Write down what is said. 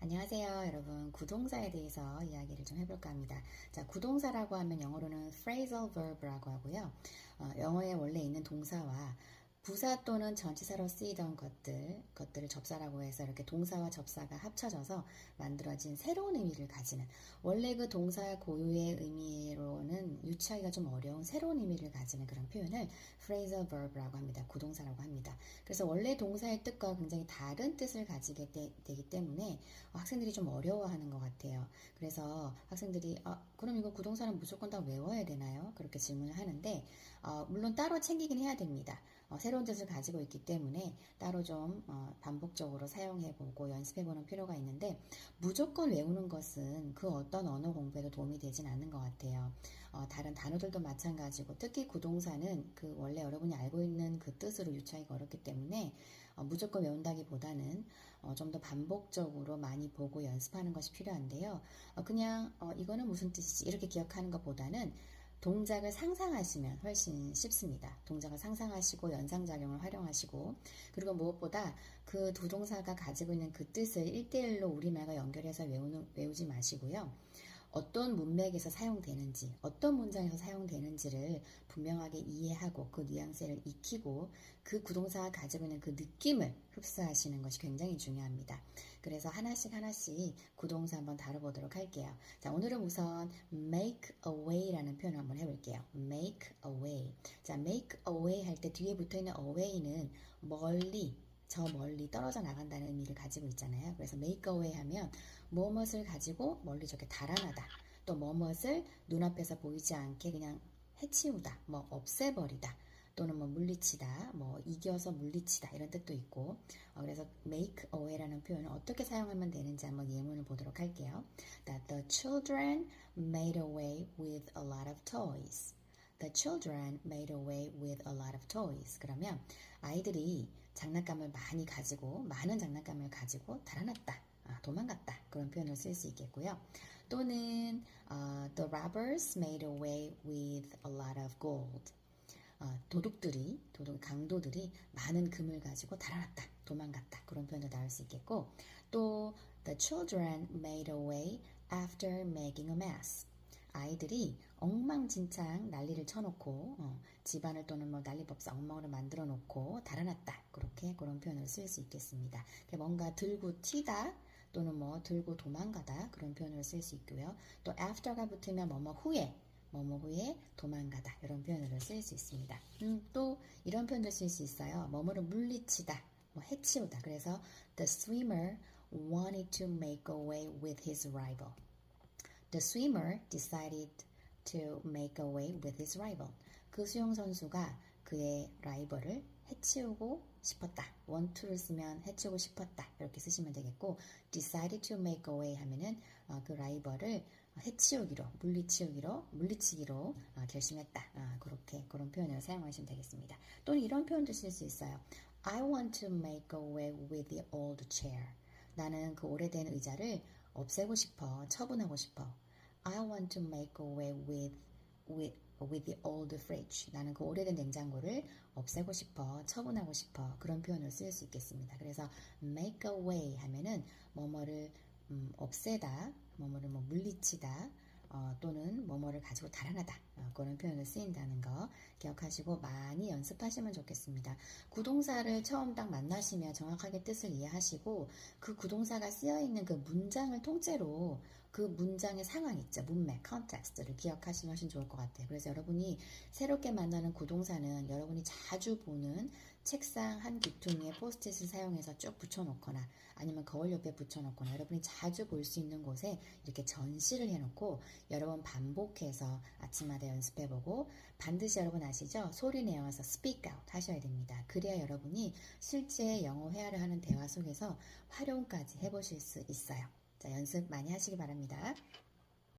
안녕하세요, 여러분. 구동사에 대해서 이야기를 좀 해볼까 합니다. 자, 구동사라고 하면 영어로는 phrasal verb라고 하고요. 어, 영어에 원래 있는 동사와 부사 또는 전치사로 쓰이던 것들, 것들을 접사라고 해서 이렇게 동사와 접사가 합쳐져서 만들어진 새로운 의미를 가지는 원래 그 동사 고유의 의미로는 유추하기가 좀 어려운 새로운 의미를 가지는 그런 표현을 phrasal verb라고 합니다. 구동사라고. 그래서 원래 동사의 뜻과 굉장히 다른 뜻을 가지게 되, 기 때문에 학생들이 좀 어려워하는 것 같아요. 그래서 학생들이 아, 그럼 이거 구동사는 무조건 다 외워야 되나요? 그렇게 질문을 하는데 어, 물론 따로 챙기긴 해야 됩니다. 어, 새로운 뜻을 가지고 있기 때문에 따로 좀 어, 반복적으로 사용해보고 연습해보는 필요가 있는데 무조건 외우는 것은 그 어떤 언어 공부에도 도움이 되진 않는 것 같아요. 어, 다른 단어들도 마찬가지고 특히 구동사는 그 원래 여러분이 알고 있는 그 뜻으로 유추하기가 어렵기 때문에 어, 무조건 외운다기보다는 어, 좀 더 반복적으로 많이 보고 연습하는 것이 필요한데요. 어, 그냥 어, 이거는 무슨 뜻이지 이렇게 기억하는 것보다는 동작을 상상하시면 훨씬 쉽습니다. 동작을 상상하시고 연상작용을 활용하시고 그리고 무엇보다 그 두 동사가 가지고 있는 그 뜻을 1대1로 우리말과 연결해서 외우는, 외우지 마시고요. 어떤 문맥에서 사용되는지, 어떤 문장에서 사용되는지를 분명하게 이해하고 그 뉘앙스를 익히고 그 구동사가 가지고 있는 그 느낌을 흡수하시는 것이 굉장히 중요합니다. 그래서 하나씩 하나씩 구동사 한번 다뤄보도록 할게요. 자, 오늘은 우선 make away라는 표현을 한번 해볼게요. make away. 자, make away 할 때 뒤에 붙어 있는 away는 멀리, 저 멀리 떨어져 나간다는 의미를 가지고 있잖아요. 그래서 make away 하면 무엇을 가지고 멀리 저렇게 달아나다. 또 무엇을 눈앞에서 보이지 않게 그냥 해치우다, 뭐 없애버리다. 또는 뭐 물리치다, 뭐 이겨서 물리치다 이런 뜻도 있고 어, 그래서 make away라는 표현을 어떻게 사용하면 되는지 한번 예문을 보도록 할게요. That the children made away with a lot of toys. The children made away with a lot of toys. 그러면 아이들이 장난감을 많이 가지고 많은 장난감을 가지고 달아났다. 아, 도망갔다. 그런 표현을 쓸 수 있겠고요. 또는 uh, the robbers made away with a lot of gold. 어, 도둑들이 도둑 강도들이 많은 금을 가지고 달아났다. 도망갔다. 그런 표현도 나올 수 있겠고 또 the children made away after making a mess. 아이들이 엉망진창 난리를 쳐놓고 어, 집안을 또는 뭐 난리법사 엉망으로 만들어 놓고 달아났다 그렇게 그런 표현을 쓸 수 있겠습니다. 뭔가 들고 튀다 또는 뭐 들고 도망가다 그런 표현을 쓸 수 있고요. 또 after가 붙으면 뭐뭐 후에 뭐뭐 후에 도망가다 이런 표현으로 쓸 수 있습니다. 음, 또 이런 표현도 쓸 수 있어요. 뭐뭐를 물리치다, 뭐 해치우다. 그래서 the swimmer wanted to make away with his rival. The swimmer decided to make away with his rival. 그 수영 선수가 그의 라이벌을 해치우고 싶었다. to를 쓰면 해치우고 싶었다. 이렇게 쓰시면 되겠고 decided to make away 하면은 어, 그 라이벌을 해치우기로, 물리치우기로, 물리치기로 어, 결심했다. 어, 그렇게 그런 표현을 사용하시면 되겠습니다. 또는 이런 표현도 쓸 수 있어요. I want to make away with the old chair. 나는 그 오래된 의자를 없애고 싶어, 처분하고 싶어. I want to make away with with with the old fridge. 나는 그 오래된 냉장고를 없애고 싶어, 처분하고 싶어. 그런 표현을 쓸 수 있겠습니다. 그래서 make away 하면은 뭐뭐를 음, 없애다, 뭐뭐를 뭐 물리치다, 어, 또는 뭐뭐를 가지고 달아나다 어, 그런 표현을 쓰인다는 거 기억하시고 많이 연습하시면 좋겠습니다. 구동사를 처음 딱 만나시면 정확하게 뜻을 이해하시고 그 구동사가 쓰여 있는 그 문장을 통째로 그 문장의 상황 있죠. 문맥, 컨텍스트를 기억하시면 훨씬 좋을 것 같아요. 그래서 여러분이 새롭게 만나는 구동사는 여러분이 자주 보는 책상 한 귀퉁이에 포스트잇을 사용해서 쭉 붙여놓거나 아니면 거울 옆에 붙여놓거나 여러분이 자주 볼 수 있는 곳에 이렇게 전시를 해놓고 여러 번 반복해서 아침마다 연습해보고 반드시 여러분 아시죠? 소리 내어서 speak out 하셔야 됩니다. 그래야 여러분이 실제 영어 회화를 하는 대화 속에서 활용까지 해보실 수 있어요. 자, 연습 많이 하시기 바랍니다.